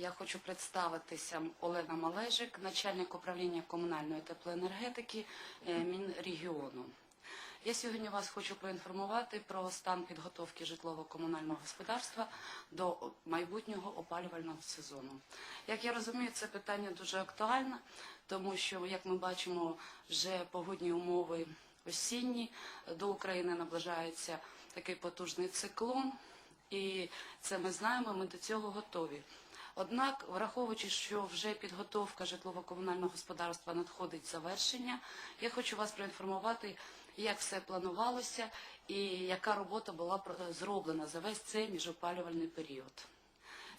Я хочу представитися Олена Малежик, начальник управління комунальної теплоенергетики е, Мінрегіону. Я сьогодні вас хочу проінформувати про стан підготовки житлово-комунального господарства до майбутнього опалювального сезону. Як я розумію, це питання дуже актуальне, тому що, як ми бачимо, вже погодні умови осінні до України наближається такий потужний циклон, і це ми знаємо, ми до цього готові. Однак, враховуючи, що вже підготовка житлово-комунального господарства надходить завершення, я хочу вас проінформувати, як все планувалося і яка робота була зроблена за весь цей міжопалювальний період.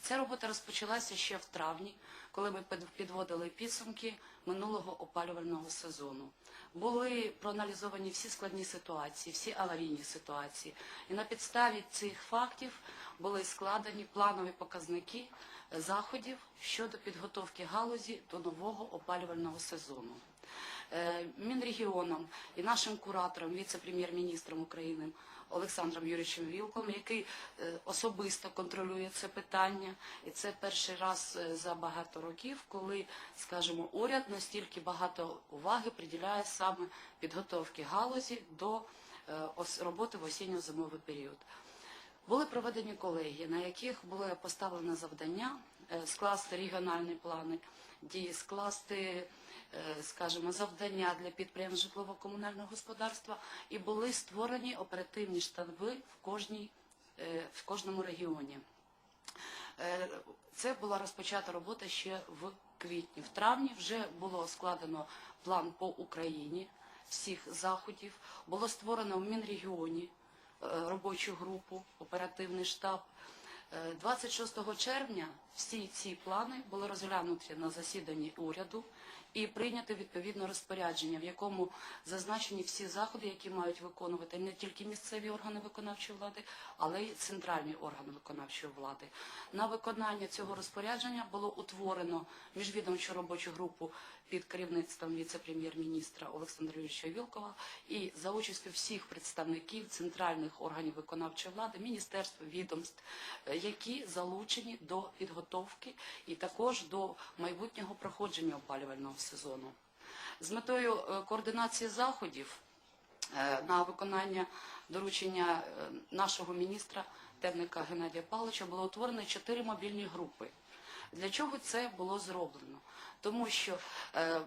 Ця робота розпочалася ще в травні, коли ми підводили підсумки минулого опалювального сезону. Були проаналізовані всі складні ситуації, всі аварійні ситуації. І на підставі цих фактів були складені планові показники заходів щодо підготовки галузі до нового опалювального сезону. Е, Мінрегіоном і нашим куратором, віце-прем'єр-міністром України Олександром Юрійовичем Вілком, який е, особисто контролює це питання. І це перший раз е, за багато років, коли, скажімо, уряд настільки багато уваги приділяє саме підготовки галузі до роботи в осінньо-зимовий період. Були проведені колегії, на яких було поставлено завдання скласти регіональні плани дії, скласти, скажімо, завдання для підприємств житлово-комунального господарства і були створені оперативні штаби в кожній е, в кожному регіоні. Е, Це була розпочата робота ще в квітні. В травні вже було складено план по Україні всіх заходів. Було створено в Мінрегіоні е, робочу групу, оперативний штаб. Е, 26 червня всі ці плани були розглянуті на засіданні уряду і прийнято відповідне розпорядження, в якому зазначені всі заходи, які мають виконувати не тільки місцеві органи виконавчої влади, але й центральні органи виконавчої влади. На виконання цього розпорядження було утворено міжвідомчу робочу групу під керівництвом віце-прем'єр-міністра Олександра Юрійовича Вілкова і за участю всіх представників центральних органів виконавчої влади, міністерств, відомств, е, які залучені до підготовки і також до майбутнього проходження опалювального сезону. З метою е, координації заходів е, на виконання доручення нашого міністра Темника Геннадія Павловича було утворено чотири мобільні групи. Для чого це було зроблено? Тому що е, е,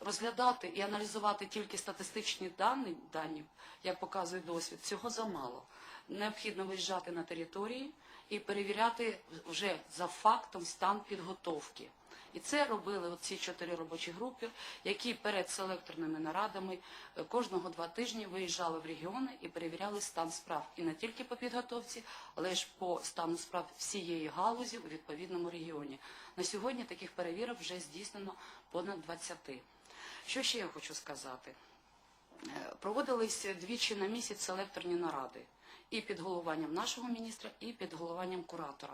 розглядати і аналізувати тільки статистичні дані, дані, як показує досвід, цього замало. Необхідно виїжджати на території і перевіряти вже за фактом стан підготовки. І це робили ці чотири робочі групи, які перед селекторними нарадами е, кожного два тижні виїжджали в регіони і перевіряли стан справ. І не тільки по підготовці, але ж по стану справ всієї галузі у відповідному регіоні. На сьогодні таких перевірок вже здійснено понад 20. Що ще я хочу сказати? Е, Проводились двічі на місяць селекторні наради і під головуванням нашого міністра, і під головуванням куратора.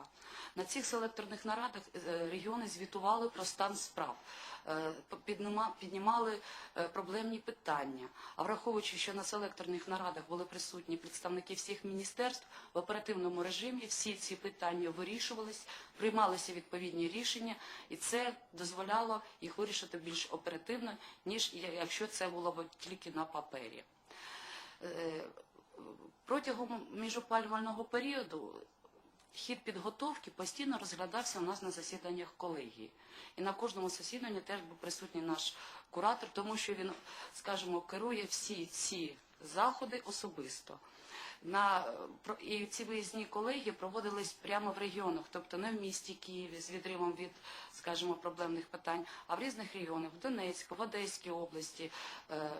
На цих селекторних нарадах е, регіони звітували про стан справ, е, піднімали е, проблемні питання. А враховуючи, що на селекторних нарадах були присутні представники всіх міністерств, в оперативному режимі всі ці питання вирішувались, приймалися відповідні рішення, і це дозволяло їх вирішити більш оперативно, ніж якщо це було б тільки на папері. Протягом міжопалювального періоду хід підготовки постійно розглядався у нас на засіданнях колегії. І на кожному засіданні теж був присутній наш куратор, тому що він, скажімо, керує всі ці заходи особисто. На, і ці виїзні колегії проводились прямо в регіонах, тобто не в місті Києві з відривом від, скажімо, проблемних питань, а в різних регіонах, в Донецьку, в Одеській області, е,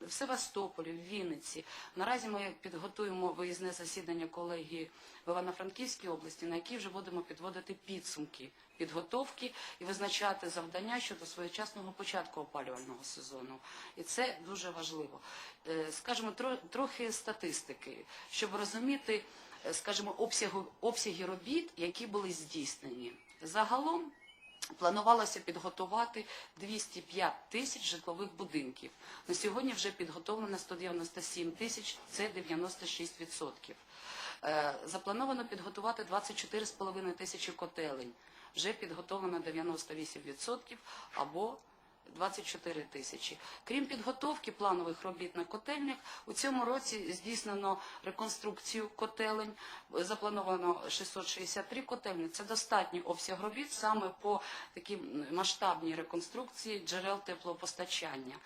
в Севастополі, в Вінниці. Наразі ми підготуємо виїзне засідання колегії в Івано-Франківській області, на якій вже будемо підводити підсумки підготовки і визначати завдання щодо своєчасного початку опалювального сезону. І це дуже важливо. Е, Скажімо, трохи статистики, щоб розуміти, е, скажімо, обсягу, обсяги робіт, які були здійснені. Загалом Планувалося підготувати 205 тисяч житлових будинків. На сьогодні вже підготовлено 197 тисяч, це 96%. Е, Заплановано підготувати 24,5 тисячі котелень. Вже підготовлено 98% або 24 тисячі. Крім підготовки планових робіт на котельнях, у цьому році здійснено реконструкцію котелень. Заплановано 663 котельні. Це достатній обсяг робіт саме по такій масштабній реконструкції джерел теплопостачання.